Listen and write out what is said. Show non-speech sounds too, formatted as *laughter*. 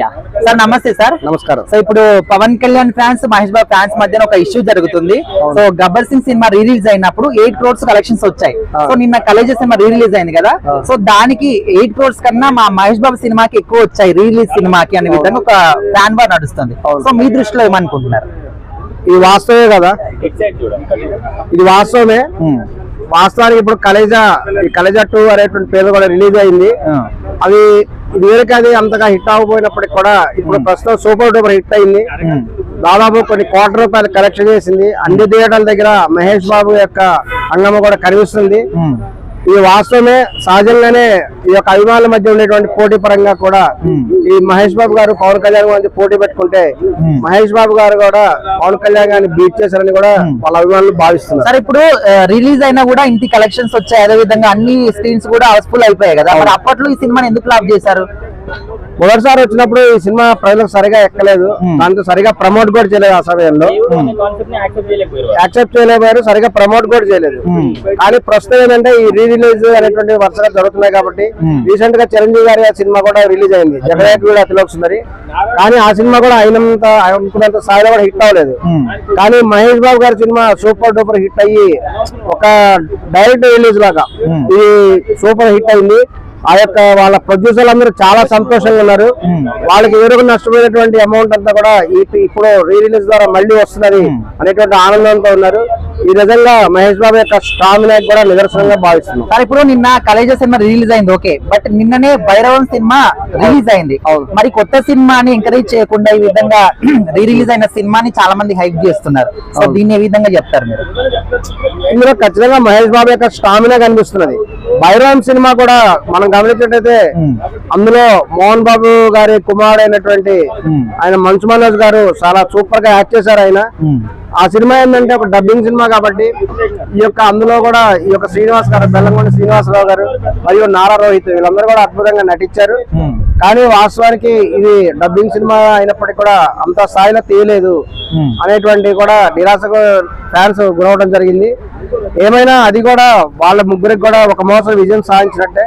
Yeah sir నమస్తే sir నమస్కారం. So ఇప్పుడు పవన్ కళ్యాణ్ ఫ్యాన్స్ మహేష్ బాబు ఫ్యాన్స్ మధ్యన ఒక ఇష్యూ జరుగుతుంది. So Gabbar Singh cinema release అయినప్పుడు ఎయిట్ క్రోర్స్ కలెక్షన్స్ వచ్చాయి. సో నిన్న కలేజ సినిమా రిలీజ్ అయింది కదా. సో దానికి ఎయిట్ క్రోర్స్ కన్నా మా మహేష్ బాబు సినిమాకి ఎక్కువ వచ్చాయి రిలీజ్ సినిమాకి అనే విధంగా ఒక ఫ్యాన్ వార్ నడుస్తుంది. సో మీ దృష్టిలో ఏమనుకుంటున్నారు? ఇది వాస్తవమే కదా. ఇది వాస్తవమే. ఉమ్, వాస్తవానికి ఇప్పుడు కలేజా ఈ కలేజా టూ అనేటువంటి పేరు కూడా రిలీజ్ అయింది. అది ఇదివరకు అది అంతగా హిట్ అవ్వకపోయినప్పటికి కూడా ఇప్పుడు ప్రస్తుతం సూపర్ డూపర్ హిట్ అయింది. దాదాపు కొన్ని కోట్ల రూపాయలు కలెక్షన్ చేసింది. అన్ని థియేటర్ల దగ్గర మహేష్ బాబు యొక్క అంగమ కూడా కనిపిస్తుంది. ఇది వాస్తవమే సహజంగానే ఈ యొక్క అభిమానుల మధ్య ఉండేటువంటి పోటీ పరంగా కూడా. ఈ మహేష్ బాబు గారు పవన్ కళ్యాణ్ మధ్య పోటీ పెట్టుకుంటే. మహేష్ బాబు గారు కూడా పవన్ కళ్యాణ్ గారిని బీట్ చేశారని కూడా వాళ్ళ అభిమానులు భావిస్తున్నారు. సార్ ఇప్పుడు రిలీజ్ అయినా కూడా ఇంటి కలెక్షన్స్ వచ్చాయి. అదే విధంగా అన్ని స్క్రీన్స్ కూడా హౌస్ఫుల్ అయిపోయాయి కదా. మరి అప్పట్లో ఈ సినిమాని ఎందుకు లాప్ చేశారు? మొదటిసారి వచ్చినప్పుడు ఈ సినిమా ప్రజలకు సరిగా ఎక్కలేదు Hmm. దాంతో సరిగా ప్రమోట్ కూడా చేయలేదు ఆ సమయంలో యాక్సెప్ట్ చేయలేకపోయారు సరిగా ప్రమోట్ కూడా చేయలేదు Hmm. కానీ ప్రస్తుతం ఏంటంటే ఈ రీ రిలీజ్ అనేటువంటి వరుసగా జరుగుతున్నాయి కాబట్టి Hmm. రీసెంట్గా చిరంజీవి గారి ఆ సినిమా కూడా రిలీజ్ అయింది జగదేక్ కూడా అతిలోక్ సుందరి కానీ ఆ సినిమా కూడా అయినంత అనుకున్నంత స్థాయిలో కూడా హిట్ అవ్వలేదు Hmm. కానీ మహేష్ బాబు గారి సినిమా సూపర్ డూపర్ హిట్ అయ్యి ఒక డైరెక్ట్ రిలీజ్ లాగా Hmm. ఇది సూపర్ హిట్ అయింది ఆ యొక్క వాళ్ళ ప్రొడ్యూసర్లు అందరూ చాలా సంతోషంగా ఉన్నారు. వాళ్ళకి ఎదురుగా నష్టపోయినటువంటి అమౌంట్ అంతా కూడా ఇప్పుడు రీ రిలీజ్ ద్వారా మళ్ళీ వస్తున్నది అనేటువంటి ఆనందంతో ఉన్నారు. ఈ విధంగా మహేష్ బాబు యొక్క నాయక్ కూడా నిదర్శనంగా భావిస్తున్నాం. సార్ ఇప్పుడు నిన్న కలేజ సినిమా రిలీజ్ అయింది ఓకే. బట్ నిన్ననే భైరవం సినిమా రిలీజ్ అయింది. మరి కొత్త సినిమాని ఎంకరేజ్ చేయకుండా ఈ విధంగా *clears throat* రీ రిలీజ్ అయిన సినిమాని చాలా మంది హైప్ చేస్తున్నారు. సో దీన్ని ఏ విధంగా చెప్తారు మీరు? ఇందులో ఖచ్చితంగా మహేష్ బాబు యొక్క స్టామినా కనిపిస్తున్నది. భైరవం సినిమా కూడా మనం గమనించినట్టయితే. అందులో మోహన్ బాబు గారి కుమారుడు అయినటువంటి. ఆయన మంచు మనోజ్ గారు చాలా సూపర్గా యాక్ట్ చేశారు ఆయన ఆ సినిమా ఏంటంటే ఒక డబ్బింగ్ సినిమా కాబట్టి ఈ యొక్క అందులో కూడా ఈ యొక్క శ్రీనివాస్ గారు బెల్లంకొండ శ్రీనివాసరావు గారు మరియు నారా రోహిత్ వీళ్ళందరూ కూడా అద్భుతంగా నటించారు కానీ వాస్తవానికి ఇది డబ్బింగ్ సినిమా అయినప్పటికీ కూడా అంత స్థాయిలో తీయలేదు. అనేటువంటి కూడా నిరాశకు ఫ్యాన్స్ గురవడం జరిగింది ఏమైనా అది కూడా వాళ్ళ ముగ్గురికి కూడా ఒక మోసం విజయం సాధించినట్టే.